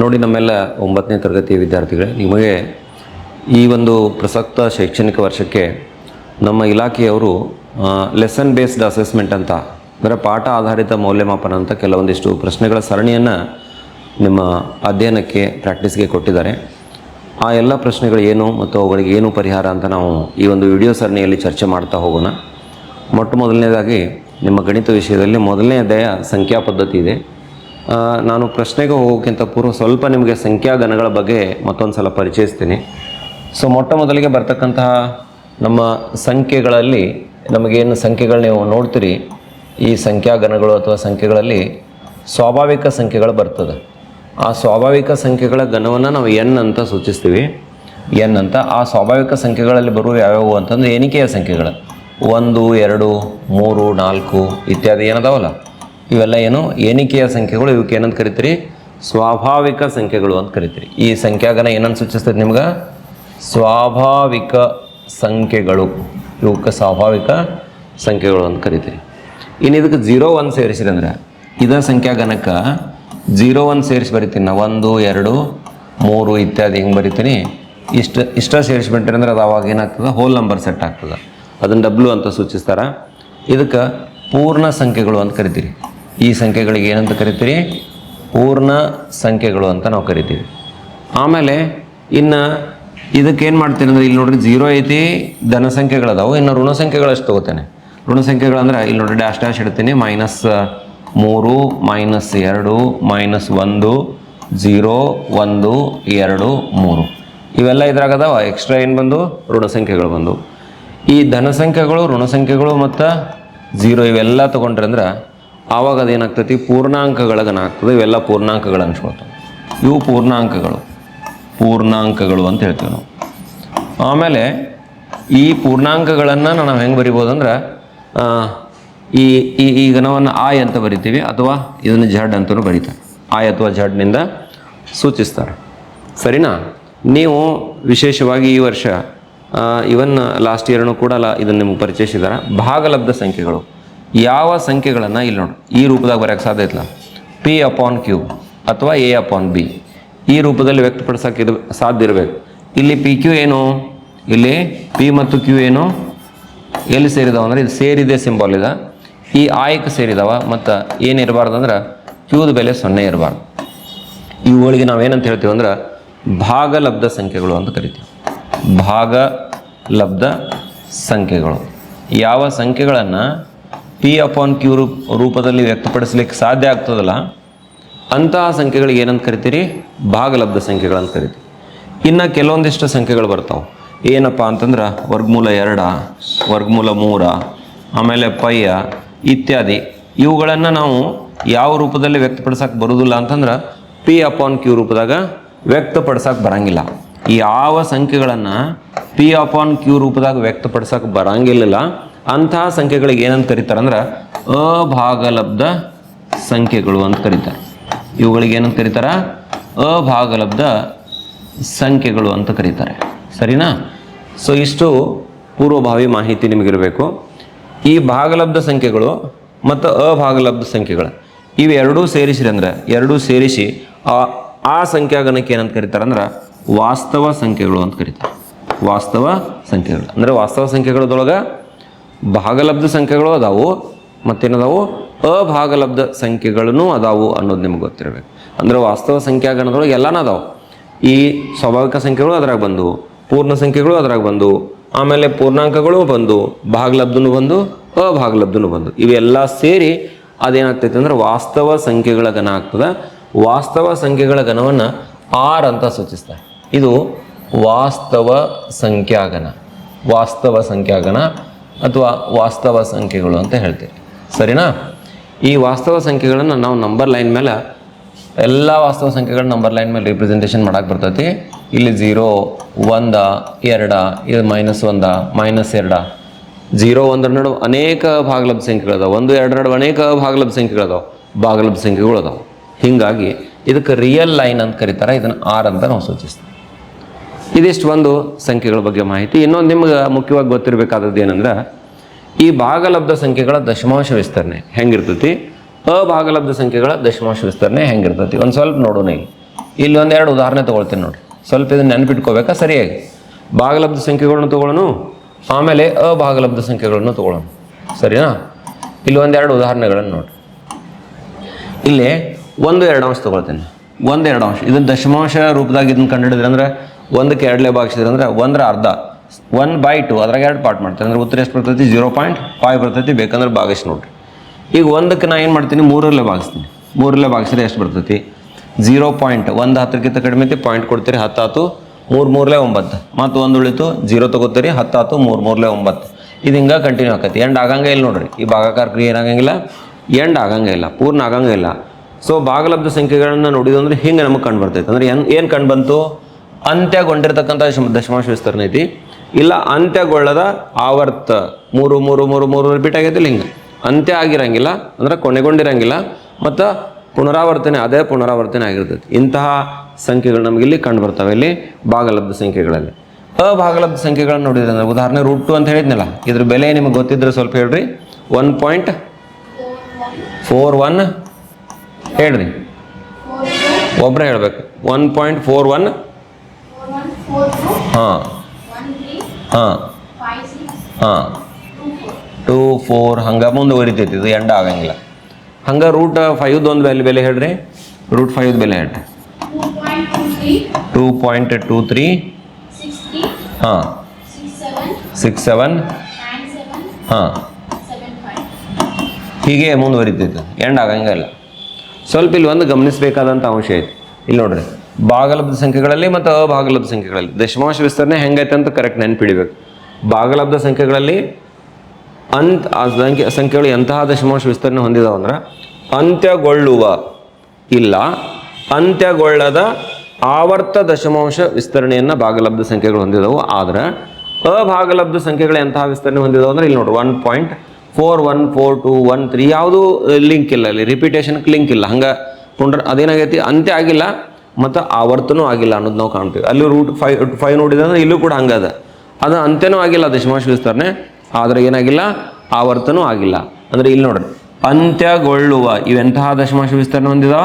ನೋಡಿ ನಮ್ಮೆಲ್ಲ ಒಂಬತ್ತನೇ ತರಗತಿಯ ವಿದ್ಯಾರ್ಥಿಗಳೇ, ನಿಮಗೆ ಈ ಒಂದು ಪ್ರಸಕ್ತ ಶೈಕ್ಷಣಿಕ ವರ್ಷಕ್ಕೆ ನಮ್ಮ ಇಲಾಖೆಯವರು ಲೆಸನ್ ಬೇಸ್ಡ್ ಅಸೆಸ್ಮೆಂಟ್ ಅಂತ, ಅಂದರೆ ಪಾಠ ಆಧಾರಿತ ಮೌಲ್ಯಮಾಪನ ಅಂತ ಕೆಲವೊಂದಿಷ್ಟು ಪ್ರಶ್ನೆಗಳ ಸರಣಿಯನ್ನು ನಿಮ್ಮ ಅಧ್ಯಯನಕ್ಕೆ ಪ್ರಾಕ್ಟೀಸ್ಗೆ ಕೊಟ್ಟಿದ್ದಾರೆ. ಆ ಎಲ್ಲ ಪ್ರಶ್ನೆಗಳು ಏನು ಮತ್ತು ಅವುಗಳಿಗೆ ಏನು ಪರಿಹಾರ ಅಂತ ನಾವು ಈ ಒಂದು ವಿಡಿಯೋ ಸರಣಿಯಲ್ಲಿ ಚರ್ಚೆ ಮಾಡ್ತಾ ಹೋಗೋಣ. ಮೊಟ್ಟ ಮೊದಲನೇದಾಗಿ, ನಿಮ್ಮ ಗಣಿತ ವಿಷಯದಲ್ಲಿ ಮೊದಲನೇ ಅಧ್ಯಾಯ ಸಂಖ್ಯಾ ಪದ್ಧತಿ ಇದೆ. ನಾನು ಪ್ರಶ್ನೆಗೆ ಹೋಗೋಕ್ಕಿಂತ ಪೂರ್ವ ಸ್ವಲ್ಪ ನಿಮಗೆ ಸಂಖ್ಯಾಗಣಗಳ ಬಗ್ಗೆ ಮತ್ತೊಂದು ಸಲ ಪರಿಚಯಿಸ್ತೀನಿ. ಸೊ ಮೊಟ್ಟ ಮೊದಲಿಗೆ ಬರ್ತಕ್ಕಂತಹ ನಮ್ಮ ಸಂಖ್ಯೆಗಳಲ್ಲಿ ನಮಗೇನು ಸಂಖ್ಯೆಗಳು ನೀವು ನೋಡ್ತೀರಿ, ಈ ಸಂಖ್ಯಾಗಣಗಳು ಅಥವಾ ಸಂಖ್ಯೆಗಳಲ್ಲಿ ಸ್ವಾಭಾವಿಕ ಸಂಖ್ಯೆಗಳು ಬರ್ತದೆ. ಆ ಸ್ವಾಭಾವಿಕ ಸಂಖ್ಯೆಗಳ ಗಣವನ್ನು ನಾವು ಎನ್ ಅಂತ ಸೂಚಿಸ್ತೀವಿ. ಎನ್ ಅಂತ, ಆ ಸ್ವಾಭಾವಿಕ ಸಂಖ್ಯೆಗಳಲ್ಲಿ ಬರುವ ಯಾವ್ಯಾವು ಅಂತಂದ್ರೆ ಎಣಿಕೆಯ ಸಂಖ್ಯೆಗಳು. ಒಂದು, ಎರಡು, ಮೂರು, ನಾಲ್ಕು ಇತ್ಯಾದಿ ಏನದಾವಲ್ಲ? ಇವೆಲ್ಲ ಏನು ಎಣಿಕೆಯ ಸಂಖ್ಯೆಗಳು, ಇವಕ್ಕೆ ಏನಂತ ಕರಿತೀರಿ? ಸ್ವಾಭಾವಿಕ ಸಂಖ್ಯೆಗಳು ಅಂತ ಕರಿತೀರಿ. ಈ ಸಂಖ್ಯಾಗನ ಏನನ್ನು ಸೂಚಿಸ್ತದೆ ನಿಮ್ಗೆ? ಸ್ವಾಭಾವಿಕ ಸಂಖ್ಯೆಗಳು. ಇವಕ್ಕೆ ಸ್ವಾಭಾವಿಕ ಸಂಖ್ಯೆಗಳು ಅಂತ ಕರಿತೀರಿ. ಇನ್ನು ಇದಕ್ಕೆ ಜೀರೋ ಒನ್ ಸೇರಿಸಿರಿ ಅಂದ್ರೆ, ಇದ ಸಂಖ್ಯಾಗನಕ್ಕೆ ಜೀರೋ ಒನ್ ಸೇರಿಸಿ ಬರಿತೀನಿ ನಾ. ಒಂದು, ಎರಡು, ಮೂರು ಇತ್ಯಾದಿ ಹಿಂಗೆ ಬರಿತೀನಿ. ಇಷ್ಟು, ಇಷ್ಟ ಸೇರಿಸ್ಬಿಟ್ರಿ ಅಂದ್ರೆ ಅದು ಅವಾಗ ಏನಾಗ್ತದೆ? ಹೋಲ್ ನಂಬರ್ ಸೆಟ್ ಆಗ್ತದೆ. ಅದನ್ನು ಡಬ್ಲ್ಯೂ ಅಂತ ಸೂಚಿಸ್ತಾರೆ. ಇದಕ್ಕೆ ಪೂರ್ಣ ಸಂಖ್ಯೆಗಳು ಅಂತ ಕರಿತೀರಿ. ಈ ಸಂಖ್ಯೆಗಳಿಗೆ ಏನಂತ ಕರಿತೀರಿ? ಪೂರ್ಣ ಸಂಖ್ಯೆಗಳು ಅಂತ ನಾವು ಕರಿತೀವಿ. ಆಮೇಲೆ ಇನ್ನು ಇದಕ್ಕೆ ಏನು ಮಾಡ್ತೀನಿ ಅಂದರೆ ಇಲ್ಲಿ ನೋಡ್ರಿ ಜೀರೋ ಐತಿ, ಧನ ಸಂಖ್ಯೆಗಳದಾವು. ಇನ್ನು ಋಣ ಸಂಖ್ಯೆಗಳು ಅಷ್ಟು ತಗೋತೇನೆ. ಋಣ ಸಂಖ್ಯೆಗಳು ಅಂದ್ರೆ ಇಲ್ಲಿ ನೋಡ್ರಿ ಡ್ಯಾಶ್ ಡ್ಯಾಶ್ ಇಡ್ತೀನಿ. ಮೈನಸ್ ಮೂರು ಮೈನಸ್ ಎರಡು ಮೈನಸ್ ಒಂದು ಜೀರೋ ಒಂದು, ಎರಡು, ಮೂರು. ಇವೆಲ್ಲ ಇದ್ರಾಗದಾವ ಎಕ್ಸ್ಟ್ರಾ ಏನು ಬಂದು? ಋಣ ಸಂಖ್ಯೆಗಳು ಬಂದು. ಈ ಧನ ಸಂಖ್ಯೆಗಳು, ಋಣ ಸಂಖ್ಯೆಗಳು ಮತ್ತು ಜೀರೋ ಇವೆಲ್ಲ ತೊಗೊಂಡ್ರೆ ಅಂದ್ರೆ ಆವಾಗ ಅದೇನಾಗ್ತೈತಿ? ಪೂರ್ಣಾಂಕಗಳಗನಾಗ್ತದೆ ಇವೆಲ್ಲ ಪೂರ್ಣಾಂಕಗಳು ಅನ್ಸ್ಕೊಳ್ತವೆ. ಇವು ಪೂರ್ಣಾಂಕಗಳು. ಪೂರ್ಣಾಂಕಗಳು ಅಂತ ಹೇಳ್ತೀವಿ ನಾವು. ಆಮೇಲೆ ಈ ಪೂರ್ಣಾಂಕಗಳನ್ನು ನಾವು ಹೆಂಗೆ ಬರಿಬೋದು ಅಂದ್ರೆ ಈ ಈ ಈ ಗಣವನ್ನು ಆಯ್ ಅಂತ ಬರಿತೀವಿ ಅಥವಾ ಇದನ್ನು ಝಡ್ ಅಂತಲೂ ಬರೀತಾರೆ. ಆಯ್ ಅಥವಾ ಝಡ್ನಿಂದ ಸೂಚಿಸ್ತಾರೆ. ಸರಿನಾ? ನೀವು ವಿಶೇಷವಾಗಿ ಈ ವರ್ಷ ಇವನ್ ಲಾಸ್ಟ್ ಇಯರ್ನು ಕೂಡ ಲ ಇದನ್ನು ನಿಮ್ಗೆ ಪರಿಚಯಿಸಿದ್ದಾರೆ ಭಾಗಲಬ್ಧ ಸಂಖ್ಯೆಗಳು. ಯಾವ ಸಂಖ್ಯೆಗಳನ್ನು ಇಲ್ಲಿ ನೋಡಿ. ಈ ರೂಪದಾಗ ಬರೆಯೋಕ್ಕೆ ಸಾಧ್ಯ ಇಲ್ಲ ಪಿ ಅಪಾನ್ ಕ್ಯೂ ಅಥವಾ ಎ ಅಪಾನ್ ಬಿ ಈ ರೂಪದಲ್ಲಿ ವ್ಯಕ್ತಪಡಿಸೋಕೆ ಇದು ಸಾಧ್ಯ ಇರಬೇಕು. ಇಲ್ಲಿ ಪಿ ಕ್ಯೂ ಏನು? ಇಲ್ಲಿ ಪಿ ಮತ್ತು ಕ್ಯೂ ಏನು? ಎಲ್ಲಿ ಸೇರಿದಾವ ಅಂದರೆ ಇದು ಸೇರಿದೆ ಸಿಂಬಲ್ ಇದೆ. ಈ ಆಯಕ್ಕೆ ಸೇರಿದಾವ ಮತ್ತು ಏನಿರಬಾರ್ದು ಅಂದ್ರೆ ಕ್ಯೂದ ಬೆಲೆ ಸೊನ್ನೆ ಇರಬಾರ್ದು. ಇವುಗಳಿಗೆ ನಾವೇನಂತ ಹೇಳ್ತೀವಿ ಅಂದ್ರೆ ಭಾಗಲಬ್ಧ ಸಂಖ್ಯೆಗಳು ಅಂತ ಕರಿತೀವಿ. ಭಾಗಲಬ್ಧ ಸಂಖ್ಯೆಗಳು. ಯಾವ ಸಂಖ್ಯೆಗಳನ್ನು ಪಿ ಅಪಾನ್ ಕ್ಯೂ ರೂಪ್ ರೂಪದಲ್ಲಿ ವ್ಯಕ್ತಪಡಿಸಲಿಕ್ಕೆ ಸಾಧ್ಯ ಆಗ್ತದಲ್ಲ? ಅಂತಹ ಸಂಖ್ಯೆಗಳಿಗೆ ಏನಂತ ಕರಿತೀರಿ? ಭಾಗಲಬ್ಧ ಸಂಖ್ಯೆಗಳಂತ ಕರಿತೀವಿ. ಇನ್ನು ಕೆಲವೊಂದಿಷ್ಟು ಸಂಖ್ಯೆಗಳು ಬರ್ತಾವೆ. ಏನಪ್ಪ ಅಂತಂದ್ರೆ ವರ್ಗಮೂಲ ಎರಡ, ವರ್ಗಮೂಲ ಮೂರ, ಆಮೇಲೆ ಪಯ್ಯ ಇತ್ಯಾದಿ. ಇವುಗಳನ್ನು ನಾವು ಯಾವ ರೂಪದಲ್ಲಿ ವ್ಯಕ್ತಪಡಿಸೋಕೆ ಬರೋದಿಲ್ಲ ಅಂತಂದ್ರೆ ಪಿ ಅಪಾನ್ ಕ್ಯೂ ರೂಪದಾಗ ವ್ಯಕ್ತಪಡಿಸಕ್ಕೆ ಬರಂಗಿಲ್ಲ. ಯಾವ ಸಂಖ್ಯೆಗಳನ್ನು ಪಿ ಅಪಾನ್ ಕ್ಯೂ ರೂಪದಾಗ ವ್ಯಕ್ತಪಡಿಸಕ್ಕೆ ಬರಂಗಿಲ್ಲ ಅಂತಹ ಸಂಖ್ಯೆಗಳಿಗೆ ಏನಂತ ಕರೀತಾರೆ ಅಂದ್ರೆ ಅಭಾಗಲಬ್ಧ ಸಂಖ್ಯೆಗಳು ಅಂತ ಕರೀತಾರೆ. ಇವುಗಳಿಗೆ ಏನಂತ ಕರೀತಾರ? ಅಭಾಗಲಬ್ಧ ಸಂಖ್ಯೆಗಳು ಅಂತ ಕರೀತಾರೆ. ಸರಿನಾ? ಸೊ ಇಷ್ಟು ಪೂರ್ವಭಾವಿ ಮಾಹಿತಿ ನಿಮಗಿರಬೇಕು. ಈ ಭಾಗಲಬ್ಧ ಸಂಖ್ಯೆಗಳು ಮತ್ತು ಅಭಾಗಲಬ್ಧ ಸಂಖ್ಯೆಗಳು ಇವೆರಡೂ ಸೇರಿಸಿರಿ ಅಂದ್ರೆ, ಎರಡೂ ಸೇರಿಸಿ ಆ ಸಂಖ್ಯಾಗಣಕ್ಕೆ ಏನಂತ ಕರೀತಾರೆ ಅಂದ್ರೆ, ವಾಸ್ತವ ಸಂಖ್ಯೆಗಳು ಅಂತ ಕರೀತಾರೆ. ವಾಸ್ತವ ಸಂಖ್ಯೆಗಳು. ಅಂದರೆ ವಾಸ್ತವ ಸಂಖ್ಯೆಗಳದೊಳಗೆ ಭಾಗಲಬ್ಧ ಸಂಖ್ಯೆಗಳು ಅದಾವು, ಮತ್ತೇನದಾವು? ಅಭಾಗಲಬ್ಧ ಸಂಖ್ಯೆಗಳೂ ಅದಾವು ಅನ್ನೋದು ನಿಮ್ಗೆ ಗೊತ್ತಿರಬೇಕು. ಅಂದರೆ ವಾಸ್ತವ ಸಂಖ್ಯಾಗಣದೊಳಗೆ ಎಲ್ಲಾನು ಅದಾವು. ಈ ಸ್ವಾಭಾವಿಕ ಸಂಖ್ಯೆಗಳು ಅದ್ರಾಗ ಬಂದು, ಪೂರ್ಣ ಸಂಖ್ಯೆಗಳು ಅದ್ರಾಗ ಬಂದು, ಆಮೇಲೆ ಪೂರ್ಣಾಂಕಗಳು ಬಂದು, ಭಾಗಲಬ್ಧನು ಬಂದು, ಅಭಾಗಲಬ್ಧನು ಬಂದು. ಇವೆಲ್ಲ ಸೇರಿ ಅದೇನಾಗ್ತೈತೆ ಅಂದ್ರೆ ವಾಸ್ತವ ಸಂಖ್ಯೆಗಳ ಗಣ ಆಗ್ತದೆ. ವಾಸ್ತವ ಸಂಖ್ಯೆಗಳ ಗಣವನ್ನು ಆರ್ ಅಂತ ಸೂಚಿಸ್ತಾರೆ. ಇದು ವಾಸ್ತವ ಸಂಖ್ಯಾಗಣ ವಾಸ್ತವ ಸಂಖ್ಯಾಗಣ ಅಥವಾ ವಾಸ್ತವ ಸಂಖ್ಯೆಗಳು ಅಂತ ಹೇಳ್ತೀವಿ ಸರಿನಾ? ಈ ವಾಸ್ತವ ಸಂಖ್ಯೆಗಳನ್ನು ನಾವು ನಂಬರ್ ಲೈನ್ ಮೇಲೆ, ಎಲ್ಲ ವಾಸ್ತವ ಸಂಖ್ಯೆಗಳ ನಂಬರ್ ಲೈನ್ ಮೇಲೆ ರಿಪ್ರೆಸೆಂಟೇಷನ್ ಮಾಡಕ್ಕೆ ಬರ್ತೈತಿ. ಇಲ್ಲಿ ಜೀರೋ ಒಂದ, ಎರಡ ಇದು ಮೈನಸ್ ಒಂದ ಮೈನಸ್ ಎರಡ. ಝೀರೋ ಒಂದರ ನಡುವೆ ಅನೇಕ ಭಾಗಲಬ್ಧ ಸಂಖ್ಯೆಗಳದಾವೆ ಒಂದು ಎರಡು ನಡುವೆ ಅನೇಕ ಭಾಗಲಬ್ಧ ಸಂಖ್ಯೆಗಳದಾವೆ ಭಾಗಲಬ್ಧ ಸಂಖ್ಯೆಗಳು ಅದಾವೆ. ಹೀಗಾಗಿ ಇದಕ್ಕೆ ರಿಯಲ್ ಲೈನ್ ಅಂತ ಕರೀತಾರೆ. ಇದನ್ನು ಆರ್ ಅಂತ ನಾವು ಸೂಚಿಸ್ತೀವಿ. ಇದಿಷ್ಟು ಒಂದು ಸಂಖ್ಯೆಗಳ ಬಗ್ಗೆ ಮಾಹಿತಿ. ಇನ್ನೊಂದು ನಿಮ್ಗೆ ಮುಖ್ಯವಾಗಿ ಗೊತ್ತಿರಬೇಕಾದದ್ದು ಏನಂದ್ರೆ, ಈ ಭಾಗಲಬ್ಧ ಸಂಖ್ಯೆಗಳ ದಶಮಾಂಶ ವಿಸ್ತರಣೆ ಹೆಂಗಿರ್ತೈತಿ? ಅಭಾಗಲಬ್ಧ ಸಂಖ್ಯೆಗಳ ದಶಮಾಂಶ ವಿಸ್ತರಣೆ ಹೆಂಗಿರ್ತೈತಿ? ಒಂದು ಸ್ವಲ್ಪ ನೋಡೋಣ ಇಲ್ಲಿ. ಇಲ್ಲಿ ಒಂದೆರಡು ಉದಾಹರಣೆ ತೊಗೊಳ್ತೀನಿ ನೋಡಿ. ಸ್ವಲ್ಪ ಇದನ್ನು ನೆನಪಿಟ್ಕೋಬೇಕಾ? ಸರಿಯಾಗಿ. ಭಾಗಲಬ್ಧ ಸಂಖ್ಯೆಗಳನ್ನು ತೊಗೊಳ್ಳೋಣ ಆಮೇಲೆ ಅಭಾಗಲಬ್ಧ ಸಂಖ್ಯೆಗಳನ್ನು ತೊಗೊಳ್ಳೋಣ ಸರಿನಾ? ಇಲ್ಲಿ ಒಂದೆರಡು ಉದಾಹರಣೆಗಳನ್ನು ನೋಡಿ. ಇಲ್ಲಿ ಒಂದು ಎರಡು ಅಂಶ ತೊಗೊಳ್ತೀನಿ. ಒಂದು ಎರಡು ಅಂಶ. ಇದನ್ನು ದಶಮಾಂಶ ರೂಪದಾಗ ಇದನ್ನು ಕಂಡುಹಿಡಿದ್ರೆ ಅಂದ್ರೆ ಒಂದಕ್ಕೆ ಎರಡಲೇ ಭಾಗಿಸಿದ್ರೆ ಅಂದ್ರೆ ಒಂದರ ಅರ್ಧ. ಒನ್ ಬೈ ಟು ಅದ್ರಾಗ ಎರಡು ಪಾರ್ಟ್ ಮಾಡ್ತೀನಿ ಅಂದ್ರೆ ಉತ್ತರ ಎಷ್ಟು ಬರ್ತೈತಿ? ಜೀರೋ ಪಾಯಿಂಟ್ ಫೈವ್ ಬರ್ತೈತಿ. ಬೇಕಂದ್ರೆ ಭಾಗಿಸಿ ನೋಡಿರಿ. ಈಗ ಒಂದಕ್ಕೆ ನಾ ಏನು ಮಾಡ್ತೀನಿ? ಮೂರಲ್ಲೇ ಭಾಗಿಸ್ತೀನಿ. ಮೂರಲ್ಲೇ ಭಾಗಿಸಿದ್ರೆ ಎಷ್ಟು ಬರ್ತೈತಿ? ಜೀರೋ ಪಾಯಿಂಟ್ ಒಂದು ಹತ್ತಕ್ಕಿಂತ ಕಡಿಮೆ ಐತಿ. ಪಾಯಿಂಟ್ ಕೊಡ್ತೀರಿ ಹತ್ತಾತು ಮೂರು, ಮೂರಲೇ ಒಂಬತ್ತು. ಮತ್ತು ಒಂದು ಉಳಿತು ಜೀರೋ ತೊಗೋತೀರಿ ಹತ್ತಾತು ಮೂರು, ಮೂರಲೇ ಒಂಬತ್ತು. ಇದು ಹಿಂಗೆ ಕಂಟಿನ್ಯೂ ಆಕೈತಿ. ಎಂಡ್ ಆಗಂಗೆ ಇಲ್ಲ ನೋಡ್ರಿ. ಈ ಭಾಗಾಕಾರ ಕ್ರಿಯೆ ಏನಾಗಂಗಿಲ್ಲ ಎಂಡ್ ಆಗಂಗೆ ಇಲ್ಲ. ಪೂರ್ಣ ಆಗಂಗೆ ಇಲ್ಲ. ಸೊ ಭಾಗಲಬ್ಧ ಸಂಖ್ಯೆಗಳನ್ನು ನೋಡಿದಂದ್ರೆ ಹಿಂಗೆ ನಮಗೆ ಕಂಡು ಬರ್ತೈತೆ. ಅಂದ್ರೆ ಏನು ಕಂಡು ಬಂತು? ಅಂತ್ಯಗೊಂಡಿರ್ತಕ್ಕಂಥ ದಶ- ದಶಮಾಂಶ ವಿಸ್ತರಣೆ ಐತಿ. ಇಲ್ಲ, ಅಂತ್ಯಗೊಳ್ಳದ ಆವರ್ತ. ಮೂರು ಮೂರು ಮೂರು ಮೂರು ರಿಪೀಟ್ ಆಗೈತಿಲ್ಲ ಹಿಂಗೆ ಅಂತ್ಯ ಆಗಿರಂಗಿಲ್ಲ, ಅಂದ್ರೆ ಕೊನೆಗೊಂಡಿರಂಗಿಲ್ಲ, ಮತ್ತು ಪುನರಾವರ್ತನೆ, ಅದೇ ಪುನರಾವರ್ತನೆ ಆಗಿರ್ತೈತಿ. ಇಂತಹ ಸಂಖ್ಯೆಗಳು ನಮಗಿಲ್ಲಿ ಕಂಡು ಬರ್ತವೆ ಇಲ್ಲಿ, ಭಾಗಲಬ್ಧ ಸಂಖ್ಯೆಗಳಲ್ಲಿ. ಅಭಾಗಲಬ್ಧ ಸಂಖ್ಯೆಗಳನ್ನು ನೋಡಿದ್ರೆ ಅಂದ್ರೆ ಉದಾಹರಣೆ ರೂಟ್ ಟು ಅಂತ ಹೇಳಿದ್ನಲ್ಲ, ಇದ್ರ ಬೆಲೆ ನಿಮಗೆ ಗೊತ್ತಿದ್ರೆ ಸ್ವಲ್ಪ ಹೇಳ್ರಿ. ಒನ್ ಪಾಯಿಂಟ್ ಫೋರ್ ಒನ್ ಹೇಳ್ರಿ. ಒಬ್ಬರೇ ಹೇಳ್ಬೇಕು. ಒನ್ ಪಾಯಿಂಟ್ ಫೋರ್ ಒನ್ ಹಾಂ ಹಾಂ ಹಾಂ ಟೂ ಫೋರ್ ಹಂಗೆ ಮುಂದುವರಿತೈತಿ ಇದು ಎಂಡ ಆಗಂಗಿಲ್ಲ. ಹಂಗೆ ರೂಟ್ ಫೈವ್ದು ಒಂದು ಬೆಲೆ ಬೆಲೆ ಹೇಳ್ರಿ. ರೂಟ್ ಫೈವ್ದು ಬೆಲೆ ಹೇಳ್ರಿ. ಟೂ ಪಾಯಿಂಟ್ ಟೂ ತ್ರೀ ಹಾಂ. ಸಿಕ್ಸ್ ಸೆವೆನ್ ಹಾಂ. ಹೀಗೆ ಮುಂದುವರಿತೈತೆ ಎಂಡ್ ಆಗಂಗಿಲ್ಲ. ಸ್ವಲ್ಪ ಇಲ್ಲಿ ಒಂದು ಗಮನಿಸಬೇಕಾದಂಥ ಅಂಶ ಐತಿ. ಇಲ್ಲಿ ನೋಡ್ರಿ. ಭಾಗಲಬ್ಧ ಸಂಖ್ಯೆಗಳಲ್ಲಿ ಮತ್ತು ಅಭಾಗಲಬ್ಧ ಸಂಖ್ಯೆಗಳಲ್ಲಿ. ದಶಮಾಂಶ ವಿಸ್ತರಣೆ ಹೆಂಗೈತೆ ಅಂತ ಕರೆಕ್ಟ್ ನೆನ್ಪಿಡಿಬೇಕು. ಭಾಗಲಬ್ಧ ಸಂಖ್ಯೆಗಳಲ್ಲಿ ಅಂತ್ ಆ ಸಂಖ್ಯೆ ಸಂಖ್ಯೆಗಳು ಎಂತಹ ದಶಮಾಂಶ ವಿಸ್ತರಣೆ ಹೊಂದಿದಾವ ಅಂದ್ರೆ ಅಂತ್ಯಗೊಳ್ಳುವ ಇಲ್ಲ, ಅಂತ್ಯಗೊಳ್ಳದ ಆವರ್ತ ದಶಮಾಂಶ ವಿಸ್ತರಣೆಯನ್ನು ಭಾಗಲಬ್ಧ ಸಂಖ್ಯೆಗಳು ಹೊಂದಿದವು. ಆದ್ರೆ ಅಭಾಗಲಬ್ಧ ಸಂಖ್ಯೆಗಳು ಎಂತಹ ವಿಸ್ತರಣೆ ಹೊಂದಿದವು ಅಂದ್ರೆ ಇಲ್ಲಿ ನೋಡಿ one point four one four two one three ಯಾವುದೂ ಲಿಂಕ್ ಇಲ್ಲ. ಅಲ್ಲಿ ರಿಪಿಟೇಷನ್ಗೆ ಲಿಂಕ್ ಇಲ್ಲ. ಹಂಗೆ ಪುನರ್ ಅದೇನಾಗೈತಿ? ಅಂತ್ಯ ಆಗಿಲ್ಲ. ಮತ್ತು ಆವರ್ತನೂ ಆಗಿಲ್ಲ ಅನ್ನೋದು ನಾವು ಕಾಣ್ತೀವಿ. ಅಲ್ಲಿ ರೂಟ್ ಫೈವ್ ಫೈವ್ ನೋಡಿದೆ ಅಂದರೆ ಇಲ್ಲೂ ಕೂಡ ಹಂಗದ. ಅದು ಅಂತ್ಯನೂ ಆಗಿಲ್ಲ ದಶಮಾಂಶ ವಿಸ್ತರಣೆ ಆದರೆ ಏನಾಗಿಲ್ಲ? ಆವರ್ತನೂ ಆಗಿಲ್ಲ. ಅಂದರೆ ಇಲ್ಲಿ ನೋಡ್ರಿ ಅಂತ್ಯಗೊಳ್ಳುವ ಇವೆಂತಹ ದಶಮಾಂಶ ವಿಸ್ತರಣೆ ಹೊಂದಿದಾವ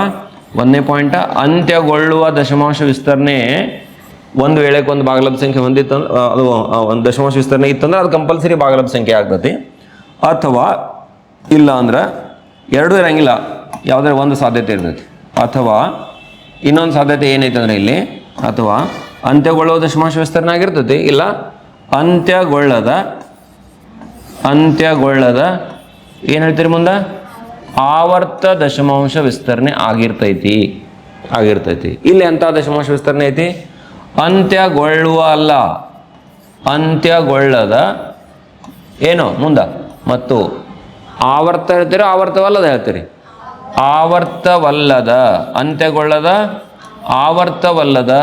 ಒಂದನೇ ಪಾಯಿಂಟ್ ಅಂತ್ಯಗೊಳ್ಳುವ ದಶಮಾಂಶ ವಿಸ್ತರಣೆ ಒಂದು ವೇಳೆಗೆ ಒಂದು ಭಾಗಲಬ್ಧ ಸಂಖ್ಯೆ ಹೊಂದಿತ್ತಂದ್ರೆ ಆ, ಅದು ಒಂದು ದಶಮಾಂಶ ವಿಸ್ತರಣೆ ಇತ್ತಂದ್ರೆ ಅದು ಕಂಪಲ್ಸರಿ ಭಾಗಲಬ್ಧ ಸಂಖ್ಯೆ ಆಗ್ತತಿ. ಅಥವಾ ಇಲ್ಲ ಅಂದ್ರೆ ಎರಡೂ ಇರಂಗಿಲ್ಲ ಯಾವುದೇ ಒಂದು ಸಾಧ್ಯತೆ ಇರ್ತೈತಿ. ಅಥವಾ ಇನ್ನೊಂದು ಸಾಧ್ಯತೆ ಏನೈತೆ ಅಂದರೆ ಇಲ್ಲಿ, ಅಥವಾ ಅಂತ್ಯಗೊಳ್ಳುವ ದಶಮಾಂಶ ವಿಸ್ತರಣೆ ಆಗಿರ್ತೈತಿ ಇಲ್ಲ, ಅಂತ್ಯಗೊಳ್ಳದ ಅಂತ್ಯಗೊಳ್ಳದ, ಏನು ಹೇಳ್ತೀರಿ ಮುಂದೆ? ಆವರ್ತ ದಶಮಾಂಶ ವಿಸ್ತರಣೆ ಆಗಿರ್ತೈತಿ ಆಗಿರ್ತೈತಿ. ಇಲ್ಲಿ ಎಂಥ ದಶಮಾಂಶ ವಿಸ್ತರಣೆ ಐತಿ? ಅಂತ್ಯಗೊಳ್ಳುವ ಅಲ್ಲ, ಅಂತ್ಯಗೊಳ್ಳದ, ಏನು ಮುಂದ? ಮತ್ತು ಆವರ್ತ ಹೇಳ್ತೀರಿ, ಆವರ್ತವಲ್ಲದ ಹೇಳ್ತೀರಿ? ಆವರ್ತವಲ್ಲದ, ಅಂತ್ಯಗೊಳ್ಳದ, ಆವರ್ತವಲ್ಲದ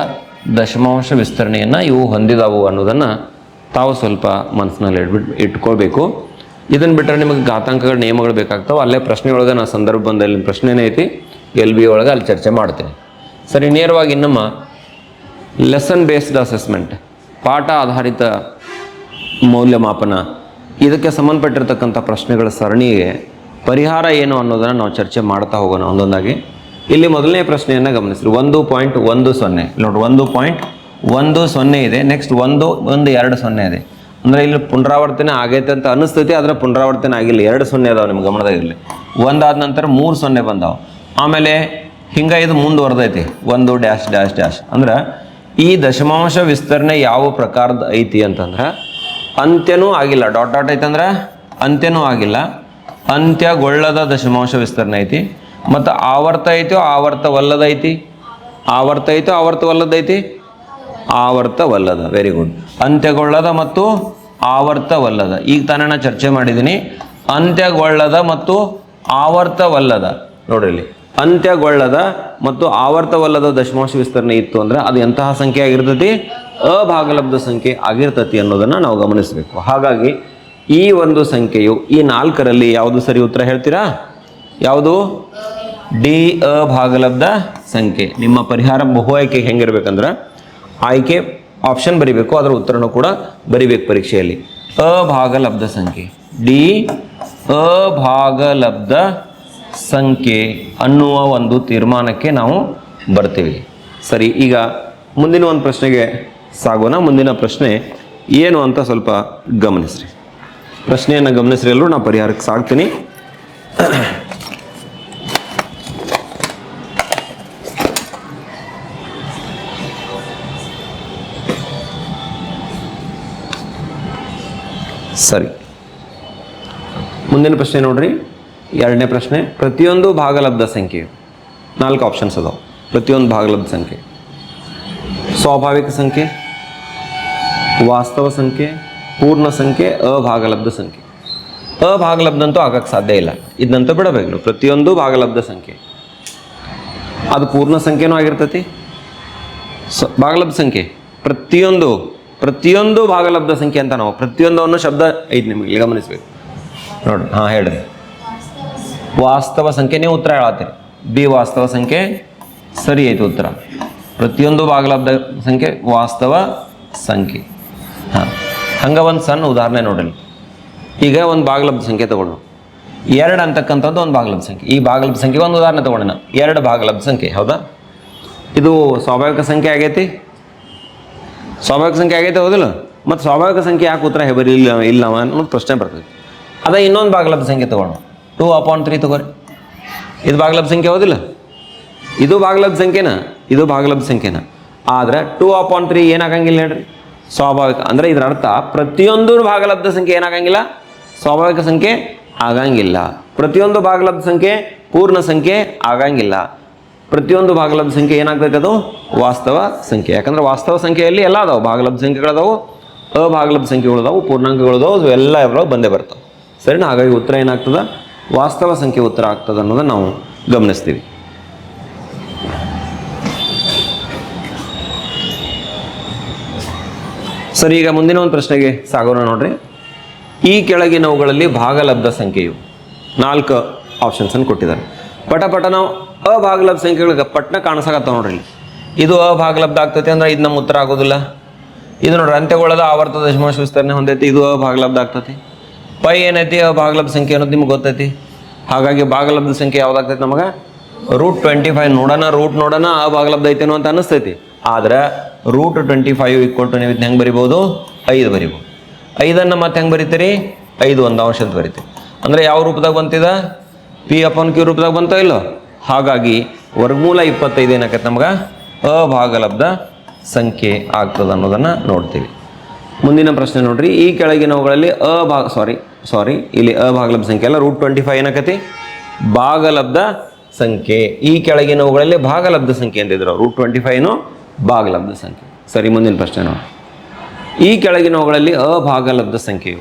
ದಶಮಾಂಶ ವಿಸ್ತರಣೆಯನ್ನು ಇವು ಹೊಂದಿದವು ಅನ್ನೋದನ್ನು ತಾವು ಸ್ವಲ್ಪ ಮನಸ್ಸಿನಲ್ಲಿ ಇಟ್ಬಿಟ್ಟು ಇಟ್ಕೋಬೇಕು ಇದನ್ನು ಬಿಟ್ಟರೆ ನಿಮಗೆ ಘಾತಾಂಕಗಳ, ನಿಯಮಗಳು ಬೇಕಾಗ್ತಾವೆ. ಅಲ್ಲೇ ಪ್ರಶ್ನೆ ಒಳಗೆ ನಾ ಸಂದರ್ಭ ಬಂದಲ್ಲಿ ಪ್ರಶ್ನೆನೇ ಐತಿ. ಎಲ್ ಬಿ ಒಳಗೆ ಅಲ್ಲಿ ಚರ್ಚೆ ಮಾಡ್ತೀನಿ. ಸರಿ, ನೇರವಾಗಿ ನಮ್ಮ ಲೆಸನ್ ಬೇಸ್ಡ್ ಅಸೆಸ್ಮೆಂಟ್ ಪಾಠ ಆಧಾರಿತ ಮೌಲ್ಯಮಾಪನ, ಇದಕ್ಕೆ ಸಂಬಂಧಪಟ್ಟಿರ್ತಕ್ಕಂಥ ಪ್ರಶ್ನೆಗಳ ಸರಣಿಗೆ ಪರಿಹಾರ ಏನು ಅನ್ನೋದನ್ನು ನಾವು ಚರ್ಚೆ ಮಾಡ್ತಾ ಹೋಗೋಣ ಒಂದೊಂದಾಗಿ. ಇಲ್ಲಿ ಮೊದಲನೇ ಪ್ರಶ್ನೆಯನ್ನು ಗಮನಿಸಿರಿ. ಒಂದು ಪಾಯಿಂಟ್ ಒಂದು ಸೊನ್ನೆ. ನೋಡಿ ಒಂದು ಪಾಯಿಂಟ್ ಒಂದು ಸೊನ್ನೆ ಇದೆ. ನೆಕ್ಸ್ಟ್ ಒಂದು ಒಂದು ಎರಡು ಸೊನ್ನೆ ಇದೆ. ಅಂದರೆ ಇಲ್ಲಿ ಪುನರಾವರ್ತನೆ ಆಗೈತೆ ಅಂತ ಅನಿಸ್ತೈತಿ, ಆದರೆ ಪುನರಾವರ್ತನೆ ಆಗಿಲ್ಲ. ಎರಡು ಸೊನ್ನೆ ಅದಾವೆ ನಿಮ್ಗೆ ಗಮನದಾಗಿರಲಿ ಒಂದಾದ ನಂತರ ಮೂರು ಸೊನ್ನೆ ಬಂದಾವೆ. ಆಮೇಲೆ ಹಿಂಗೆ ಇದು ಮುಂದುವರೆದೈತಿ. ಒಂದು ಡ್ಯಾಶ್ ಡ್ಯಾಶ್ ಡ್ಯಾಶ್. ಅಂದ್ರೆ ಈ ದಶಮಾಂಶ ವಿಸ್ತರಣೆ ಯಾವ ಪ್ರಕಾರದ ಐತಿ ಅಂತಂದ್ರೆ, ಅಂತ್ಯನೂ ಆಗಿಲ್ಲ. ಡಾಟ್ ಡಾಟ್ ಐತಂದ್ರೆ ಅಂತ್ಯನೂ ಆಗಿಲ್ಲ. ಅಂತ್ಯಗೊಳ್ಳದ ದಶಮಾಂಶ ವಿಸ್ತರಣೆ ಐತಿ. ಮತ್ತು ಆವರ್ತ ಐತೋ ಆವರ್ತವಲ್ಲದ ಐತಿ ಆವರ್ತ ಐತೋ ಆವರ್ತವಲ್ಲದ ಐತಿ ಆವರ್ತವಲ್ಲದ. ವೆರಿ ಗುಡ್ ಅಂತ್ಯಗೊಳ್ಳದ ಮತ್ತು ಆವರ್ತವಲ್ಲದ. ಈಗ ತಾನೇ ನಾನು ಚರ್ಚೆ ಮಾಡಿದ್ದೀನಿ ಅಂತ್ಯಗೊಳ್ಳದ ಮತ್ತು ಆವರ್ತವಲ್ಲದ. ನೋಡ್ರಿ ಅಂತ್ಯಗೊಳ್ಳದ ಮತ್ತು ಆವರ್ತವಲ್ಲದ ದಶಮಾಂಶ ವಿಸ್ತರಣೆ ಇತ್ತು ಅಂದ್ರೆ ಅದು ಎಂತಹ ಸಂಖ್ಯೆ ಆಗಿರ್ತತಿ? ಅಭಾಗಲಬ್ಧ ಸಂಖ್ಯೆ ಆಗಿರ್ತತಿ ಅನ್ನೋದನ್ನು ನಾವು ಗಮನಿಸಬೇಕು. ಹಾಗಾಗಿ ಈ ಒಂದು ಸಂಖ್ಯೆಯು ಈ ನಾಲ್ಕರಲ್ಲಿ ಯಾವುದು ಸರಿ ಉತ್ತರ ಹೇಳ್ತೀರಾ? ಯಾವುದು? ಡಿ ಅ ಭಾಗಲಬ್ಧ ಸಂಖ್ಯೆ. ನಿಮ್ಮ ಪರಿಹಾರ ಬಹು ಆಯ್ಕೆ ಹೆಂಗಿರ್ಬೇಕಂದ್ರೆ ಆಯ್ಕೆ ಆಪ್ಷನ್ ಬರಿಬೇಕು, ಅದರ ಉತ್ತರನೂ ಕೂಡ ಬರಿಬೇಕು ಪರೀಕ್ಷೆಯಲ್ಲಿ. ಅಭಾಗಲಬ್ಧ ಸಂಖ್ಯೆ. ಡಿ ಅಭಾಗಲಬ್ಧ ಸಂಖ್ಯೆ ಅನ್ನುವ ಒಂದು ತೀರ್ಮಾನಕ್ಕೆ ನಾವು ಬರ್ತೀವಿ. ಸರಿ, ಈಗ ಮುಂದಿನ ಒಂದು ಪ್ರಶ್ನೆಗೆ ಸಾಗೋಣ. ಮುಂದಿನ ಪ್ರಶ್ನೆ ಏನು ಅಂತ ಸ್ವಲ್ಪ ಗಮನಿಸ್ರಿ. ಪ್ರಶ್ನೆಯನ್ನು ಗಮನಿಸ್ರಿ ಎಲ್ಲರೂ ನಾನು ಪರಿಹಾರಕ್ಕೆ ಸಾಗ್ತೀನಿ ಸರಿ. ಮುಂದಿನ ಪ್ರಶ್ನೆ ನೋಡ್ರಿ. ಎರಡನೇ ಪ್ರಶ್ನೆ, ಪ್ರತಿಯೊಂದು ಭಾಗಲಬ್ಧ ಸಂಖ್ಯೆಯು ನಾಲ್ಕು ಆಪ್ಷನ್ಸ್ ಅದಾವೆ. ಪ್ರತಿಯೊಂದು ಭಾಗಲಬ್ಧ ಸಂಖ್ಯೆ. ಸ್ವಾಭಾವಿಕ ಸಂಖ್ಯೆ, ವಾಸ್ತವ ಸಂಖ್ಯೆ ಪೂರ್ಣ ಸಂಖ್ಯೆ, ಅಭಾಗಲಬ್ಧ ಸಂಖ್ಯೆ. ಅಭಾಗಲಬ್ಧ ಅಂತೂ ಆಗಕ್ಕೆ ಸಾಧ್ಯ ಇಲ್ಲ. ಇದನ್ನಂತೂ ಬಿಡಬೇಕು ನೀವು. ಪ್ರತಿಯೊಂದು ಭಾಗಲಬ್ಧ ಸಂಖ್ಯೆ. ಅದು ಪೂರ್ಣ ಸಂಖ್ಯೆನೂ ಆಗಿರ್ತತಿ. ಸ, ಭಾಗಲಬ್ಧ ಸಂಖ್ಯೆ. ಪ್ರತಿಯೊಂದು ಪ್ರತಿಯೊಂದು ಭಾಗಲಬ್ಧ ಸಂಖ್ಯೆ ಅಂತ ನಾವು ಪ್ರತಿಯೊಂದು ಅನ್ನೋ ಶಬ್ದ ಐದು ನಿಮಗೆ ಗಮನಿಸ್ಬೇಕು. ನೋಡ್ರಿ ಹಾಂ, ಹೇಳ್ರಿ. ವಾಸ್ತವ ಸಂಖ್ಯೆ ನೀವು ಉತ್ತರ ಹೇಳತ್ತೀರಿ. ಬಿ, ವಾಸ್ತವ ಸಂಖ್ಯೆ, ಸರಿ ಐತಿ ಉತ್ತರ. ಪ್ರತಿಯೊಂದು ಭಾಗಲಬ್ಧ ಸಂಖ್ಯೆ, ವಾಸ್ತವ ಸಂಖ್ಯೆ. ಹಾಂ. ಹಂಗೆ ಒಂದು ಸಣ್ಣ ಉದಾಹರಣೆ ನೋಡಿಲ್ಲ ಈಗ ಒಂದು ಭಾಗಲಬ್ಧ ಸಂಖ್ಯೆ ತಗೊಂಡು. ಎರಡು ಅಂತಕ್ಕಂಥದ್ದು ಒಂದು ಭಾಗಲಬ್ಧ ಸಂಖ್ಯೆ. ಈ ಭಾಗಲಬ್ಧ ಸಂಖ್ಯೆ ಒಂದು ಉದಾಹರಣೆ ತಗೊಂಡೆ ನಾನು ಎರಡು ಭಾಗಲಬ್ಧ ಸಂಖ್ಯೆ, ಹೌದಾ? ಇದು ಸ್ವಾಭಾವಿಕ ಸಂಖ್ಯೆ ಆಗೈತಿ? ಸ್ವಾಭಾವಿಕ ಸಂಖ್ಯೆ ಆಗೈತೆ ಹೌದಿಲ್ಲ? ಮತ್ತು ಸ್ವಾಭಾವಿಕ ಸಂಖ್ಯೆ ಯಾಕೆ ಉತ್ತರ ಹೆಬರಿ ಇಲ್ಲ ಇಲ್ಲವ ಅನ್ನೋದು ಪ್ರಶ್ನೆ ಬರ್ತದೆ. ಅದೇ ಇನ್ನೊಂದು ಭಾಗಲಬ್ಧ ಸಂಖ್ಯೆ ತಗೊಳ್ಳೋಣ ಟೂ ಅಪಾನ್ ತ್ರೀ ತಗೋರಿ. ಇದು ಭಾಗಲಬ್ಧ ಸಂಖ್ಯೆ ಹೌದಿಲ್ಲ? ಇದು ಭಾಗಲಬ್ಧ ಸಂಖ್ಯೆನ? ಇದು ಭಾಗಲಬ್ಧ ಸಂಖ್ಯೆನ? ಆದ್ರೆ ಟೂ ಅಪಾನ್ ತ್ರೀ ಏನಾಗಂಗಿಲ್ಲ ಹೇಳ್ರಿ. ಸ್ವಾಭಾವಿಕ. ಅಂದರೆ ಇದರ ಅರ್ಥ, ಪ್ರತಿಯೊಂದು ಭಾಗಲಬ್ಧ ಸಂಖ್ಯೆ ಏನಾಗಂಗಿಲ್ಲ? ಸ್ವಾಭಾವಿಕ ಸಂಖ್ಯೆ ಆಗಂಗಿಲ್ಲ. ಪ್ರತಿಯೊಂದು ಭಾಗಲಬ್ಧ ಸಂಖ್ಯೆ ಪೂರ್ಣ ಸಂಖ್ಯೆ ಆಗಂಗಿಲ್ಲ. ಪ್ರತಿಯೊಂದು ಭಾಗಲಬ್ಧ ಸಂಖ್ಯೆ ಅದು? ವಾಸ್ತವ ಸಂಖ್ಯೆ. ಯಾಕಂದ್ರೆ ವಾಸ್ತವ ಸಂಖ್ಯೆಯಲ್ಲಿ ಎಲ್ಲ ಅದಾವೆ. ಭಾಗಲಬ್ಧ ಸಂಖ್ಯೆಗಳದಾವು ಅಭಾಗಲಬ್ಧ ಸಂಖ್ಯೆಗಳದಾವು ಪೂರ್ಣಾಂಕಗಳದಾವು ಅದು ಎಲ್ಲ ಇದ್ರೊಳಗೆ ಬಂದೇ ಬರ್ತವೆ. ಸರಿನಾ? ಹಾಗಾಗಿ ಉತ್ತರ ಏನಾಗ್ತದೆ? ವಾಸ್ತವ ಸಂಖ್ಯೆ ಉತ್ತರ ಆಗ್ತದೆ ಅನ್ನೋದನ್ನು ನಾವು ಗಮನಿಸ್ತೀವಿ. ಸರಿ, ಈಗ ಮುಂದಿನ ಒಂದು ಪ್ರಶ್ನೆಗೆ ಸಾಗೋಣ ನೋಡ್ರಿ. ಈ ಕೆಳಗಿನವುಗಳಲ್ಲಿ ಭಾಗಲಬ್ಧ ಸಂಖ್ಯೆಯು ನಾಲ್ಕು ಆಪ್ಷನ್ಸನ್ನು ಕೊಟ್ಟಿದ್ದಾರೆ. ಪಟ ಪಟ ನಾವು ಅಭಾಗಲಬ್ಧ ಸಂಖ್ಯೆಗಳಿಗೆ ಪಟ್ನ ಕಾಣಿಸಾಕತ್ತಾವ ನೋಡ್ರಿ ಇದು ಅಭಾಗಲಬ್ಧ ಆಗ್ತೈತಿ ಅಂದ್ರೆ ಇದು ನಮ್ಮ ಉತ್ತರ ಆಗೋದಿಲ್ಲ. ಇದು ನೋಡ್ರಿ, ಅಂತ್ಯಗೊಳ್ಳದ ಆವರ್ತ ದಶಮಾಂಶ ವಿಸ್ತರಣೆ ಹೊಂದೈತಿ, ಇದು ಅಭಾಗಲಬ್ಧ ಆಗ್ತೈತಿ. ಪೈ ಏನೈತಿ, ಅಭಾಗಲಬ್ಧ ಸಂಖ್ಯೆ ಅನ್ನೋದು ನಿಮ್ಗೆ ಗೊತ್ತೈತಿ. ಹಾಗಾಗಿ ಭಾಗಲಬ್ಧ ಸಂಖ್ಯೆ ಯಾವ್ದಾಗ್ತೈತಿ ನಮಗೆ? ರೂಟ್ ಟ್ವೆಂಟಿ ಫೈವ್ ನೋಡೋಣ, ರೂಟ್ ನೋಡೋಣ, ಅಭಾಗಲಬ್ಧ ಐತೇನೋ ಅಂತ ಅನಿಸ್ತೈತಿ. ಆದ್ರೆ root twenty five equal to ನೀವು ಇದನ್ನ ಹೆಂಗೆ ಬರಿಬೋದು? ಐದು ಬರಿಬೋದು. ಐದನ್ನು ಮತ್ತೆ ಹೆಂಗೆ ಬರಿತೀರಿ? ಐದು ಒಂದು ಅಂಶ ಅಂತ ಬರಿತೀರಿ. ಅಂದರೆ ಯಾವ ರೂಪದಾಗ ಬಂತಿದ? ಪಿ ಅಪಾನ್ ಕ್ಯೂ ರೂಪದಾಗ ಬಂತೋ ಇಲ್ಲೋ? ಹಾಗಾಗಿ ವರ್ಗಮೂಲ ಇಪ್ಪತ್ತೈದು ಏನಾಕೈತೆ ನಮ್ಗೆ? ಅಭಾಗಲಬ್ಧ ಸಂಖ್ಯೆ ಆಗ್ತದೆ ಅನ್ನೋದನ್ನು ನೋಡ್ತೀವಿ. ಮುಂದಿನ ಪ್ರಶ್ನೆ ನೋಡ್ರಿ. ಈ ಕೆಳಗಿನವುಗಳಲ್ಲಿ ಅಭಾಗ ಸಾರಿ ಸಾರಿ ಇಲ್ಲಿ ಅಭಾಗಲಬ್ಧ ಸಂಖ್ಯೆ ಅಲ್ಲ, ರೂಟ್ ಟ್ವೆಂಟಿ ಫೈವ್ ಏನಕತಿ? ಭಾಗಲಬ್ಧ ಸಂಖ್ಯೆ. ಈ ಕೆಳಗಿನವುಗಳಲ್ಲಿ ಭಾಗಲಬ್ಧ ಸಂಖ್ಯೆ ಅಂತಿದ್ರು ರೂಟ್ ಟ್ವೆಂಟಿ ಫೈವ್ನು ಭಾಗಲಬ್ಧ ಸಂಖ್ಯೆ. ಸರಿ, ಮುಂದಿನ ಪ್ರಶ್ನೆ ನೋಡಿ. ಈ ಕೆಳಗಿನವುಗಳಲ್ಲಿ ಅಭಾಗಲಬ್ಧ ಸಂಖ್ಯೆಯು?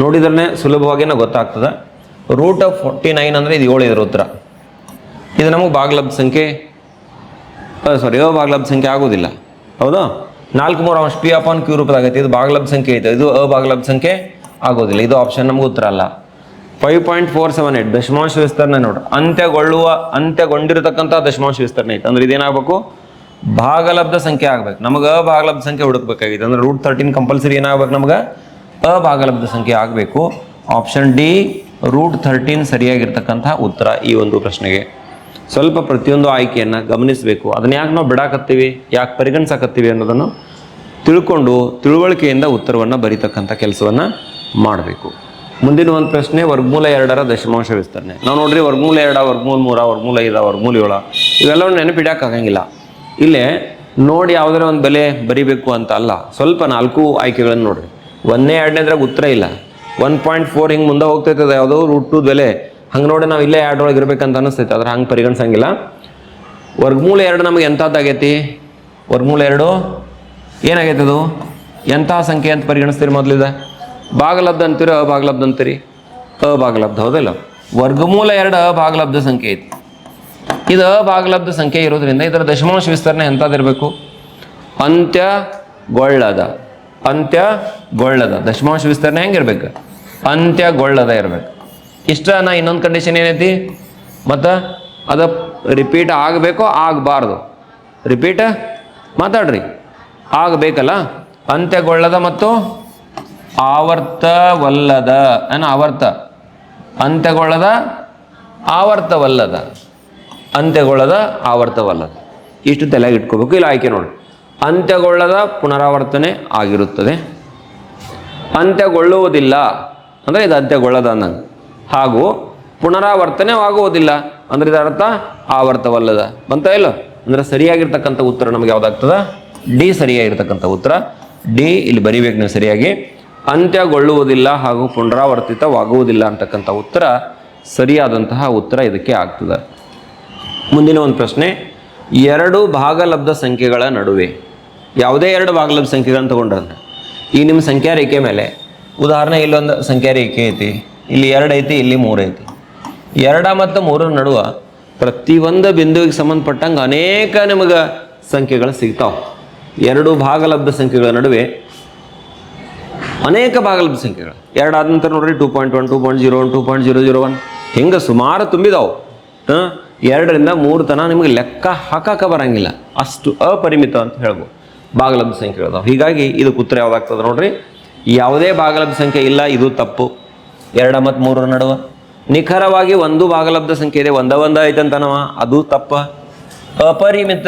ನೋಡಿದ್ರೆ ಸುಲಭವಾಗಿ ಗೊತ್ತಾಗ್ತದೆ. ರೂಟ್ ಆಫ್ ಫೋರ್ಟಿ ನೈನ್ ಅಂದರೆ ಇದು ಏಳು ಇದರ ಉತ್ತರ. ಇದು ನಮಗೆ ಭಾಗಲಬ್ಧ ಸಂಖ್ಯೆ ಸಾರಿ ಅಭಾಗಲಬ್ಧ ಸಂಖ್ಯೆ ಆಗೋದಿಲ್ಲ. ಹೌದಾ? ನಾಲ್ಕು ಮೂರು ಅಂಶ ಪಿ ಅಪಾನ್ ಕ್ಯೂ ರೂಪದಾಗೈತೆ ಇದು ಭಾಗಲಬ್ಧ ಸಂಖ್ಯೆ ಐತೆ. ಇದು ಅಭಾಗಲಬ್ಧ ಸಂಖ್ಯೆ ಆಗೋದಿಲ್ಲ. ಇದು ಆಪ್ಷನ್ ನಮ್ಗೆ ಉತ್ತರ ಅಲ್ಲ. Five point four seven eight ದಶಮಾಂಶ ವಿಸ್ತರಣೆ ನೋಡ್ರಿ ಅಂತ್ಯಗೊಳ್ಳುವ ಅಂತ್ಯಗೊಂಡಿರತಕ್ಕಂಥ ದಶಮಾಂಶ ವಿಸ್ತರಣೆ ಐತೆ. ಅಂದ್ರೆ ಇದೇನಾಗಬೇಕು? ಭಾಗಲಬ್ಧ ಸಂಖ್ಯೆ ಆಗ್ಬೇಕು. ನಮಗೆ ಭಾಗಲಬ್ಧ ಸಂಖ್ಯೆ ಹುಡುಕ್ಬೇಕಾಗಿದೆ ಅಂದ್ರೆ ರೂಟ್ ತರ್ಟೀನ್ ಕಂಪಲ್ಸರಿ ಏನಾಗ್ಬೇಕು ನಮಗೆ? ಅಭಾಗಲಬ್ಧ ಸಂಖ್ಯೆ ಆಗಬೇಕು. ಆಪ್ಷನ್ ಡಿ ರೂಟ್ ಥರ್ಟೀನ್ ಸರಿಯಾಗಿರ್ತಕ್ಕಂತಹ ಉತ್ತರ ಈ ಒಂದು ಪ್ರಶ್ನೆಗೆ. ಸ್ವಲ್ಪ ಪ್ರತಿಯೊಂದು ಆಯ್ಕೆಯನ್ನು ಗಮನಿಸಬೇಕು. ಅದನ್ನ ಯಾಕೆ ನಾವು ಬಿಡಾಕತ್ತೀವಿ? ಯಾಕೆ ಪರಿಗಣಿಸಕತ್ತೀವಿ ಅನ್ನೋದನ್ನು ತಿಳ್ಕೊಂಡು ತಿಳುವಳಿಕೆಯಿಂದ ಉತ್ತರವನ್ನು ಬರೀತಕ್ಕಂಥ ಕೆಲಸವನ್ನು ಮಾಡಬೇಕು. ಮುಂದಿನ ಒಂದು ಪ್ರಶ್ನೆ, ವರ್ಗಮೂಲ ಎರಡರ ದಶಮಾಂಶ ವಿಸ್ತರಣೆ. ನಾವು ನೋಡ್ರಿ, ವರ್ಗಮೂಲ ಎರಡ, ವರ್ಗಮೂಲ ಮೂರ, ವರ್ಗಮೂಲ ಐದ, ವರ್ಗಮೂಲ ಏಳ. ಇವೆಲ್ಲವನ್ನು ನೆನಪಿಡಕ್ಕಾಗಂಗಿಲ್ಲ ಇಲ್ಲೇ ನೋಡಿ ಯಾವುದರ ಒಂದು ಬೆಲೆ ಬರಿಬೇಕು ಅಂತ ಅಲ್ಲ, ಸ್ವಲ್ಪ ನಾಲ್ಕು ಆಯ್ಕೆಗಳನ್ನು ನೋಡ್ರಿ. ಒಂದನೇ ಎರಡನೇದ್ರಾಗ ಉತ್ತರ ಇಲ್ಲ. ಒನ್ ಪಾಯಿಂಟ್ ಫೋರ್ ಹಿಂಗೆ ಮುಂದೆ ಹೋಗ್ತೈತದ, ಯಾವುದೋ ರೂಟ್ ಟು ಬೆಲೆ. ಹಂಗೆ ನೋಡಿ ನಾವು ಇಲ್ಲೇ ಎರಡರೊಳಗೆ ಇರ್ಬೇಕಂತ ಅನಿಸ್ತೈತೆ, ಆದ್ರೆ ಹಂಗೆ ಪರಿಗಣಿಸಂಗಿಲ್ಲ. ವರ್ಗಮೂಲ ಎರಡು ನಮಗೆ ಎಂಥದ್ದಾಗೈತಿ ವರ್ಗಮೂಲ ಎರಡು? ಏನಾಗೈತೆ ಅದು? ಎಂಥ ಸಂಖ್ಯೆ ಅಂತ ಪರಿಗಣಿಸ್ತೀರಿ ಮೊದಲಿದ ಭಾಗಲಬ್ಧ ಅಂತೀರಿ ಅಭಾಗಲಬ್ಧ ಅಂತೀರಿ? ಅಭಾಗಲಬ್ಧ ಹೌದಲ್ಲ? ವರ್ಗಮೂಲ ಎರಡು ಅಭಾಗಲಬ್ಧ ಸಂಖ್ಯೆ ಐತಿ. ಇದು ಭಾಗಲಬ್ಧ ಸಂಖ್ಯೆ ಇರೋದ್ರಿಂದ ಇದರ ದಶಮಾಂಶ ವಿಸ್ತರಣೆ ಎಂಥದ್ದಿರಬೇಕು ಅಂತ್ಯಗೊಳ್ಳದ ಅಂತ್ಯಗೊಳ್ಳದ ದಶಮಾಂಶ ವಿಸ್ತರಣೆ ಹೆಂಗಿರ್ಬೇಕು? ಅಂತ್ಯಗೊಳ್ಳದ ಇರ್ಬೇಕು. ಇಷ್ಟ ನಾ ಇನ್ನೊಂದು ಕಂಡೀಷನ್ ಏನೈತಿ? ಮತ್ತು ಅದು ರಿಪೀಟ್ ಆಗಬೇಕು ಆಗಬಾರ್ದು. ರಿಪೀಟ್ ಮಾತಾಡ್ರಿ. ಆಗಬೇಕಲ್ಲ? ಅಂತ್ಯಗೊಳ್ಳದ ಮತ್ತು ಆವರ್ತವಲ್ಲದ. ಏನು ಆವರ್ತ? ಅಂತ್ಯಗೊಳ್ಳದ ಆವರ್ತವಲ್ಲದ. ಅಂತ್ಯಗೊಳ್ಳದ ಆವರ್ತವಲ್ಲದ ಇಷ್ಟು ತಲೆಗೆ ಇಟ್ಕೋಬೇಕು. ಇಲ್ಲ, ಆಯ್ಕೆ ನೋಡಿ. ಅಂತ್ಯಗೊಳ್ಳದ ಪುನರಾವರ್ತನೆ ಆಗಿರುತ್ತದೆ. ಅಂತ್ಯಗೊಳ್ಳುವುದಿಲ್ಲ. ಅಂದರೆ ಇದು ಅಂತ್ಯಗೊಳ್ಳದ ಅನ್ನಂಗೆ. ಹಾಗೂ ಪುನರಾವರ್ತನೆವಾಗುವುದಿಲ್ಲ. ಅಂದರೆ ಇದರ ಅರ್ಥ ಆವರ್ತವಲ್ಲದ. ಬಂತ ಇಲ್ಲ? ಅಂದರೆ ಸರಿಯಾಗಿರ್ತಕ್ಕಂಥ ಉತ್ತರ ನಮಗೆ ಯಾವುದಾಗ್ತದ? ಡಿ ಸರಿಯಾಗಿರ್ತಕ್ಕಂಥ ಉತ್ತರ. ಡಿ ಇಲ್ಲಿ ಬರಿಬೇಕು ನೀವು ಸರಿಯಾಗಿ. ಅಂತ್ಯಗೊಳ್ಳುವುದಿಲ್ಲ ಹಾಗೂ ಪುನರಾವರ್ತಿತವಾಗುವುದಿಲ್ಲ ಅಂತಕ್ಕಂಥ ಉತ್ತರ, ಸರಿಯಾದಂತಹ ಉತ್ತರ ಇದಕ್ಕೆ ಆಗ್ತದೆ. ಮುಂದಿನ ಒಂದು ಪ್ರಶ್ನೆ, ಎರಡು ಭಾಗಲಬ್ಧ ಸಂಖ್ಯೆಗಳ ನಡುವೆ, ಯಾವುದೇ ಎರಡು ಭಾಗಲಬ್ಧ ಸಂಖ್ಯೆಗಳನ್ನು ತಗೊಂಡ್ರೆ ಈ ನಿಮ್ಮ ಸಂಖ್ಯಾ ರೇಖೆ ಮೇಲೆ, ಉದಾಹರಣೆ ಇಲ್ಲೊಂದು ಸಂಖ್ಯಾ ರೇಖೆ ಐತಿ, ಇಲ್ಲಿ ಎರಡು ಐತಿ, ಇಲ್ಲಿ ಮೂರು ಐತಿ. ಎರಡ ಮತ್ತು ಮೂರರ ನಡುವ ಪ್ರತಿಯೊಂದು ಬಿಂದುವಿಗೆ ಸಂಬಂಧಪಟ್ಟಂಗೆ ಅನೇಕ ನಿಮಗೆ ಸಂಖ್ಯೆಗಳು ಸಿಗ್ತಾವೆ. ಎರಡು ಭಾಗಲಬ್ಧ ಸಂಖ್ಯೆಗಳ ನಡುವೆ ಅನೇಕ ಭಾಗಲಬ್ಧ ಸಂಖ್ಯೆಗಳು. ಎರಡು ಆದ ನಂತರ ನೋಡ್ರಿ two point one two point zero one two point zero zero one ಹಿಂಗೆ ಸುಮಾರು ತುಂಬಿದಾವು. ಹಾಂ ಎರಡರಿಂದ ಮೂರು ತನ ನಿಮಗೆ ಲೆಕ್ಕ ಹಾಕಕ್ಕೆ ಬರಂಗಿಲ್ಲ. ಅಷ್ಟು ಅಪರಿಮಿತ ಅಂತ ಹೇಳ್ಬೋದು. ಭಾಗಲಬ್ಧ ಸಂಖ್ಯೆಗಳು ಹೀಗಾಗಿ ಇದಕ್ಕೆ ಉತ್ತರ ಯಾವ್ದಾಗ್ತದೆ ನೋಡ್ರಿ. ಯಾವುದೇ ಬಾಗಲಬ್ಧ ಸಂಖ್ಯೆ ಇಲ್ಲ, ಇದು ತಪ್ಪು. ಎರಡ ಮತ್ತು ಮೂರರ ನಡುವೆ. ನಿಖರವಾಗಿ ಒಂದು ಭಾಗಲಬ್ಧ ಸಂಖ್ಯೆ ಇದೆ, ಒಂದ ಒಂದ ಐತಂತನವ. ಅದು ತಪ್ಪ. ಅಪರಿಮಿತ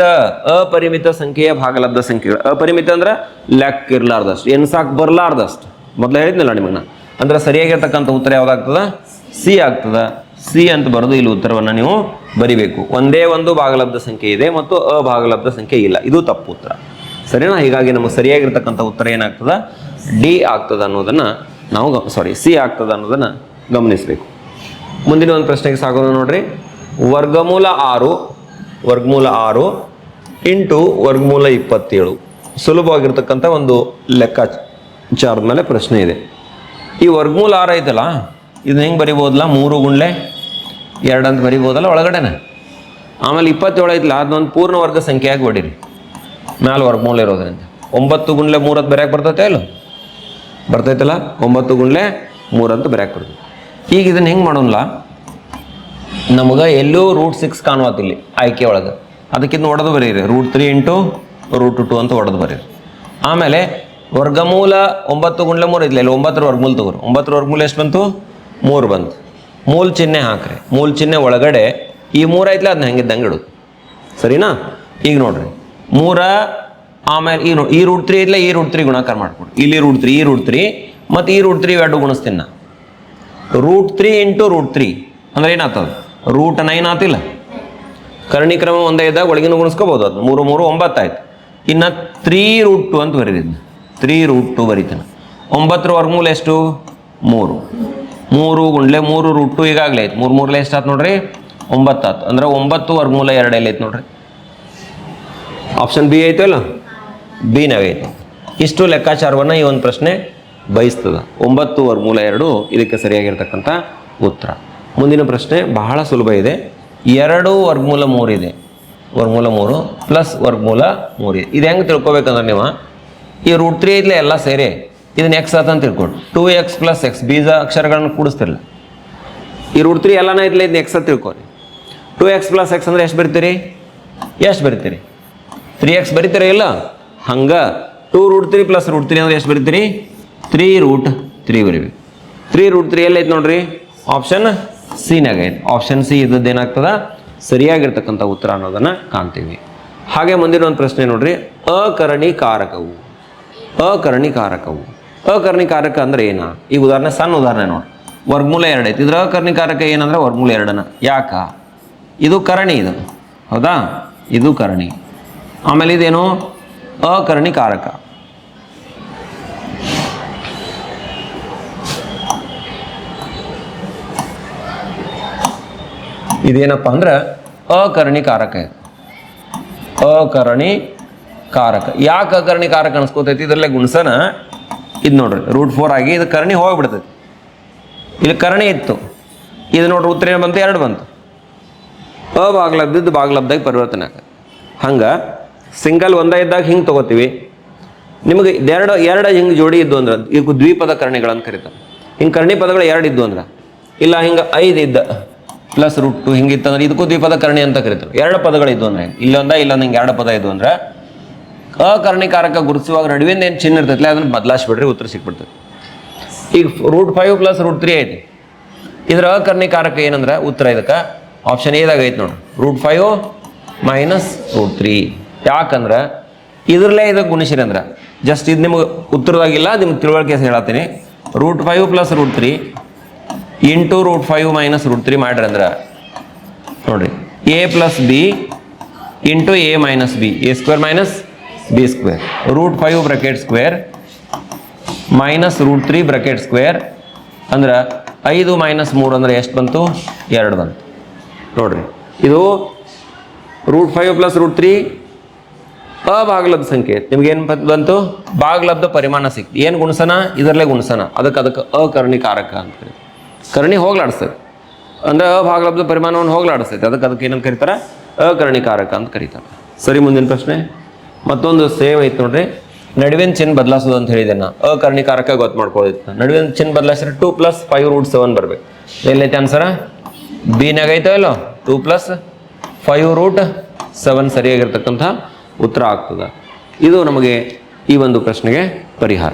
ಅಪರಿಮಿತ ಸಂಖ್ಯೆಯ ಭಾಗಲಬ್ಧ ಸಂಖ್ಯೆಗಳು ಅಪರಿಮಿತ ಅಂದ್ರೆ ಲೆಕ್ಕ ಇರ್ಲಾರ್ದಷ್ಟು. ಎನ್ಸಾಕ್ ಬರ್ಲಾರ್ದಷ್ಟು. ಮೊದಲು ಹೇಳಿದ್ನಲ್ಲ ನಿಮಗನ್ನ ಅಂದ್ರೆ ಸರಿಯಾಗಿರ್ತಕ್ಕಂಥ ಉತ್ತರ ಯಾವ್ದಾಗ್ತದ? ಸಿ ಆಗ್ತದ. ಸಿ ಅಂತ ಬರೆದು ಇಲ್ಲಿ ಉತ್ತರವನ್ನು ನೀವು ಬರಿಬೇಕು. ಒಂದೇ ಒಂದು ಭಾಗಲಬ್ಧ ಸಂಖ್ಯೆ ಇದೆ ಮತ್ತು ಅಭಾಗಲಬ್ಧ ಸಂಖ್ಯೆ ಇಲ್ಲ. ಇದು ತಪ್ಪು ಉತ್ತರ. ಸರಿನಾ? ಹೀಗಾಗಿ ನಮಗೆ ಸರಿಯಾಗಿರ್ತಕ್ಕಂಥ ಉತ್ತರ ಏನಾಗ್ತದ? ಡಿ ಆಗ್ತದ ಅನ್ನೋದನ್ನ ನಾವು ಸಾರಿ ಸಿ ಆಗ್ತದ ಅನ್ನೋದನ್ನ ಗಮನಿಸಬೇಕು. ಮುಂದಿನ ಒಂದು ಪ್ರಶ್ನೆಗೆ ಸಾಗೋಣ ನೋಡ್ರಿ. ವರ್ಗಮೂಲ ಆರು ವರ್ಗಮೂಲ ಆರು ಇಂಟು ವರ್ಗಮೂಲ ಇಪ್ಪತ್ತೇಳು. ಸುಲಭವಾಗಿರ್ತಕ್ಕಂಥ ಒಂದು ಲೆಕ್ಕಾಚಾರದ ಮೇಲೆ ಪ್ರಶ್ನೆ ಇದೆ. ಈ ವರ್ಗಮೂಲ ಆರು ಐತಲ್ಲ, ಇದನ್ನ ಹೆಂಗೆ ಬರಿಬೋದಲ್ಲ ಮೂರು ಗುಂಡ್ಲೆ ಎರಡು ಅಂತ ಬರಿಬೋದಲ್ಲ ಒಳಗಡೆನೆ? ಆಮೇಲೆ ಇಪ್ಪತ್ತೇಳು ಐತಲ್ಲ ಅದನ್ನೊಂದು ಪೂರ್ಣ ವರ್ಗ ಸಂಖ್ಯೆಯಾಗಿ ಮ್ಯಾಲ ವರ್ಗ ವರ್ಗಮೂಲ ಇರೋದ್ರಿಂದ. ಒಂಬತ್ತು ಗುಂಡ್ಲೆ ಮೂರತ್ತು ಬರೆಯಕ್ಕೆ ಬರ್ತೈತೆ ಇಲ್ಲ ಬರ್ತೈತಲ್ಲ? ಒಂಬತ್ತು ಗುಂಡ್ಲೆ ಮೂರಂತ ಬರೆಯಕ್ಕೆ ಬರ್ತೈತೆ. ಈಗ ಇದನ್ನು ಹೆಂಗೆ ಮಾಡೋಲ್ಲ ನಮಗೆ ಎಲ್ಲೂ ರೂಟ್ ಸಿಕ್ಸ್ ಕಾಣುವತ್ತಿಲ್ಲಿ ಆಯ್ಕೆ ಒಳಗೆ. ಅದಕ್ಕಿಂತ ಒಡೆದು ಬರೀರಿ. Root three into root two ಅಂತ ಒಡೆದು ಬರೀರಿ. ಆಮೇಲೆ ವರ್ಗಮೂಲ ಒಂಬತ್ತು ಗುಂಡ್ಲೆ ಮೂರು ಇದ್ಲ ಇಲ್ಲಿ ಒಂಬತ್ತರ ವರ್ಗಮೂಲ ತಗೋರಿ. ಒಂಬತ್ತರ ವರ್ಗಮೂಲ ಎಷ್ಟು ಬಂತು? ಮೂರು ಬಂತು. ಮೂಲ ಚಿಹ್ನೆ ಹಾಕ್ರಿ. ಮೂಲ ಚಿಹ್ನೆ ಒಳಗಡೆ ಈ ಮೂರು ಐತ್ಲ ಅದನ್ನ ಹೆಂಗಿದ್ದಂಗೆ ಇಡು ಸರಿನಾ? ಈಗ ನೋಡ್ರಿ. ಮೂರ, ಆಮೇಲೆ ಈ ನೋಡಿ ಈ ರೂಟ್ ತ್ರೀ ಐತ್ಲ ಈ ರೂಟ್ ತ್ರೀ ಗುಣಾಕಾರ ಮಾಡ್ಕೊಡಿ. ಇಲ್ಲಿ ರೂಟ್ ತ್ರೀ ಈ ರೂಟ್ ತ್ರೀ ಮತ್ತು ಈ ರೂಟ್ ತ್ರೀ ಎರಡು ಗುಣಿಸ್ತೀನಿ ನಾ. Root three into root three ಅಂದ್ರೆ ಏನಾಗ್ತದೆ? Root nine ಆತಿಲ್ಲ. ಕರ್ಣಿಕ್ರಮ ಒಂದೇ ಇದ್ದಾಗ ಒಳಗಿನ ಗುಣಿಸ್ಕೋಬೋದು ಅದು ಮೂರು ಮೂರು ಒಂಬತ್ತಾಯ್ತು ಇನ್ನು ತ್ರೀ ರೂಟ್ ಟು ಅಂತ ಬರೀದಿದ್ದು ತ್ರೀ ರೂಟ್ ಟು ಬರೀತಾನೆ. ಒಂಬತ್ತರ ವರ್ಗಮೂಲ ಎಷ್ಟು? ಮೂರು. ಮೂರು ಗುಂಡ್ಲೆ ಮೂರು ರೂಟ್ ಟು ಈಗಾಗಲೇ ಐತೆ ಮೂರು ಮೂರಲೆ ಎಷ್ಟು ಆಯ್ತು ನೋಡ್ರಿ? ಒಂಬತ್ತು ಆತು ಅಂದ್ರೆ ಒಂಬತ್ತು ವರ್ಗಮೂಲ ಎರಡಲ್ಲಿ ಐತೆ ನೋಡ್ರಿ? ಆಪ್ಷನ್ ಬಿ ಐತಲ್ಲ ಬಿನಾಗ ಐತೆ ಇಷ್ಟು ಲೆಕ್ಕಾಚಾರವನ್ನು ಈ ಒಂದು ಪ್ರಶ್ನೆ ಬಯಸ್ತದ. ಒಂಬತ್ತು ವರ್ಗಮೂಲ ಎರಡು ಇದಕ್ಕೆ ಸರಿಯಾಗಿರ್ತಕ್ಕಂಥ ಉತ್ತರ. ಮುಂದಿನ ಪ್ರಶ್ನೆ ಬಹಳ ಸುಲಭ ಇದೆ. ಎರಡು ವರ್ಗಮೂಲ ಮೂರು ಇದೆ. ವರ್ಗಮೂಲ ಮೂರು ಪ್ಲಸ್ ವರ್ಗಮೂಲ ಮೂರು ಇದೆ. ಇದು ಹೆಂಗೆ ತಿಳ್ಕೊಬೇಕಂದ್ರೆ ನೀವು? ಈ ರೂಟ್ ತ್ರೀ ಐತ್ಲೆ ಎಲ್ಲ ಸೇರಿ ಇದನ್ನ ಎಕ್ಸ್ ಅಂತ ತಿಳ್ಕೊಂಡು. ಟೂ ಎಕ್ಸ್ ಪ್ಲಸ್ ಎಕ್ಸ್ ಬೀಜ ಅಕ್ಷರಗಳನ್ನು ಕೂಡಿಸ್ತಿರಲ್ಲ ಈ ರೂಟ್ ತ್ರೀ ಎಲ್ಲನ ಇರಲಿ, ಇದನ್ನ ಎಕ್ಸ್ ಅಂತ ತಿಳ್ಕೊರಿ. ಟೂ ಎಕ್ಸ್ ಪ್ಲಸ್ ಎಕ್ಸ್ ಅಂದ್ರೆ ಎಷ್ಟು ಬರಿತೀರಿ? ಎಷ್ಟು ಬರಿತೀರಿ? ತ್ರೀ ಎಕ್ಸ್ ಬರಿತೀರ ಇಲ್ಲ? ಹಂಗೆ. Two root three plus root three ಅಂದ್ರೆ ಎಷ್ಟು ಬರಿತೀರಿ? ತ್ರೀ ರೂಟ್ ತ್ರೀ ಬರಿಬೇಕು. ತ್ರೀ ರೂಟ್ ತ್ರೀ ಎಲ್ಲೈತೆ ನೋಡ್ರಿ? ಆಪ್ಷನ್ ಸಿನಾಗ ಐತೆ. ಆಪ್ಷನ್ ಸಿ ಇದ್ದದ್ದು ಏನಾಗ್ತದ? ಸರಿಯಾಗಿರ್ತಕ್ಕಂಥ ಉತ್ತರ ಅನ್ನೋದನ್ನು ಕಾಣ್ತೀವಿ. ಹಾಗೆ ಮುಂದಿನ ಒಂದು ಪ್ರಶ್ನೆ ನೋಡ್ರಿ. ಅಕರ್ಣಿಕಾರಕವು. ಅಕರ್ಣಿಕಾರಕವು. ಅಕರ್ಣಿಕಾರಕ ಅಂದ್ರೆ ಏನ? ಈ ಉದಾಹರಣೆ ಸಣ್ಣ ಉದಾಹರಣೆ ನೋಡಿ. ವರ್ಗಮೂಲ ಎರಡು ಐತಿ. ಇದ್ರ ಅಕರ್ಣಿಕಾರಕ ಏನಂದ್ರೆ ವರ್ಗಮೂಲ ಎರಡನ ಯಾಕ? ಇದು ಕರಣಿ ಇದು. ಹೌದಾ? ಇದು ಕರಣಿ. ಆಮೇಲೆ ಇದೇನು? ಅಕರ್ಣಿಕಾರಕ ಇದೇನಪ್ಪ ಅಂದ್ರೆ ಅಕರ್ಣಿಕಾರಕ ಅಕರ್ಣಿ ಕಾರಕ. ಯಾಕೆ ಅಕರ್ಣಿಕಾರಕ ಅನ್ಸ್ಕೋತೈತಿ? ಇದರಲ್ಲೇ ಗುಣಸನ ಇದು ನೋಡ್ರಿ ರೂಟ್ ಫೋರ್ ಆಗಿ ಇದು ಕರ್ಣಿ ಹೋಗ್ಬಿಡ್ತೈತಿ ಇಲ್ಲಿ ಕರ್ಣಿ ಇತ್ತು. ಇದು ನೋಡ್ರಿ ಉತ್ತರ ಏನು ಬಂತು? ಎರಡು ಬಂತು. ಅಬಾಗ್ಲಬ್ದಿದ್ದು ಬಾಗ್ಲಬ್ದಾಗ ಪರಿವರ್ತನೆ ಆಗ ಹಂಗೆ ಸಿಂಗಲ್ ಒಂದೇ ಇದ್ದಾಗ ಹಿಂಗೆ ತಗೋತೀವಿ. ನಿಮಗೆ ಎರಡು ಎರಡು ಹಿಂಗೆ ಜೋಡಿ ಇದ್ದು ಅಂದ್ರೆ ಈಗ ದ್ವಿಪದ ಕರ್ಣಿಗಳಂತ ಕರೀತಾರೆ. ಹಿಂಗೆ ಕರ್ಣಿ ಪದಗಳು ಎರಡು ಇದ್ದು ಅಂದ್ರೆ, ಇಲ್ಲ ಹಿಂಗೆ ಐದು ಇದ್ದ ಪ್ಲಸ್ ರೂಟ್ ಟು ಹಿಂಗೆ ಇತ್ತಂದ್ರೆ ಇದಕ್ಕೂ ದ್ವಿಪದ ಕರ್ಣಿ ಅಂತ ಕರೀತಾರೆ. ಎರಡು ಪದಗಳು ಇದ್ದು ಅಂದ್ರೆ, ಇಲ್ಲೊಂದ ಇಲ್ಲೊಂದು ಹಿಂಗೆ ಎರಡು ಪದ ಇದ್ದು ಅಂದ್ರೆ ಅಕರ್ಣಿಕಾರಕ ಗುರುತಿಸುವಾಗ ನಡುವಿಂದ ಏನು ಚಿಹ್ನೆ ಇರ್ತೈತಿ ಅದನ್ನು ಬದಲಾಯಿಸ್ಬಿಡ್ರಿ, ಉತ್ತರ ಸಿಕ್ಬಿಡ್ತದೆ. ಈಗ root five plus root three ಐತಿ. ಇದ್ರ ಅಕರ್ಣಿಕಾರಕ ಏನಂದ್ರೆ ಉತ್ತರ ಇದಕ್ಕೆ? ಆಪ್ಷನ್ ಏದಾಗ ಐತಿ ನೋಡಿ. Root five minus root three ಯಾಕಂದ್ರೆ ಇದ್ರಲ್ಲೇ ಇದಕ್ಕೆ ಗುಣಿಸಿರಿ ಅಂದ್ರೆ. ಜಸ್ಟ್ ಇದು ನಿಮಗೆ ಉತ್ತರದಾಗಿಲ್ಲ, ನಿಮ್ಗೆ ತಿಳುವಳಿಕೆ ಹೇಳತ್ತೀನಿ. Root five plus root three into root five minus root three ಮಾಡ್ರಿ ಅಂದ್ರೆ. ನೋಡ್ರಿ. A plus B into A minus B A square minus B square root five bracket square minus root three bracket square ಅಂದ್ರೆ ಐದು minus ಮೂರು ಅಂದ್ರೆ ಎಷ್ಟು ಬಂತು? ಎರಡು ಬಂತು. ನೋಡ್ರಿ. ಇದು root five plus root three ಅಭಾಗಲಬ್ಧ ಸಂಖ್ಯೆ. ನಿಮ್ಗೆ ಏನು ಬಂತು ಭಾಗಲಬ್ಧ ಪರಿಮಾಣ ಸಿಕ್ತು. ಏನು ಗುಣಸನ? ಇದರಲ್ಲೇ ಗುಣಸನ. ಅದಕ್ಕೆ ಅದಕ್ಕೆ ಅಕರ್ಣಿಕಾರಕ ಅಂತ ಕರೀತಾರೆ ಕರ್ಣಿ ಹೋಗ್ಲಾಡಿಸ್ತದೆ. ಅಂದ್ರೆ ಅಭಾಗಲಬ್ಧ ಪರಿಮಾಣವನ್ನು ಹೋಗ್ಲಾಡಿಸ್ತೈತೆ ಅದಕ್ಕೆ ಅದಕ್ಕೆ ಏನಂತ ಕರೀತಾರೆ? ಅಕರ್ಣಿಕಾರಕ ಅಂತ ಕರೀತಾರೆ. ಸರಿ, ಮುಂದಿನ ಪ್ರಶ್ನೆ. ಮತ್ತೊಂದು ಸೇವ್ ಐತೆ ನೋಡ್ರಿ. ನಡುವಿನ ಚಿನ್ ಬದಲಾಸೋದು ಅಂತ ಹೇಳಿದೆ ನಾ. ಅಕರ್ಣಿಕಾರಕ ಗೊತ್ತು ಮಾಡ್ಕೊಳ್ಳೋದಿತ್ತು. ನಡುವಿನ ಚಿನ್ ಬದಲಾಯಿಸಿದ್ರೆ two plus five root seven ಬರ್ಬೇಕು. ಎಲ್ಲೈತೆ ಆನ್ಸರ ಬಿನಾಗ ಐತೋ ಇಲ್ಲೋ? Two plus five root seven ಸರಿಯಾಗಿರ್ತಕ್ಕಂಥ ಉತ್ತರ ಆಗ್ತದೆ. ಇದು ನಮಗೆ ಈ ಒಂದು ಪ್ರಶ್ನೆಗೆ ಪರಿಹಾರ.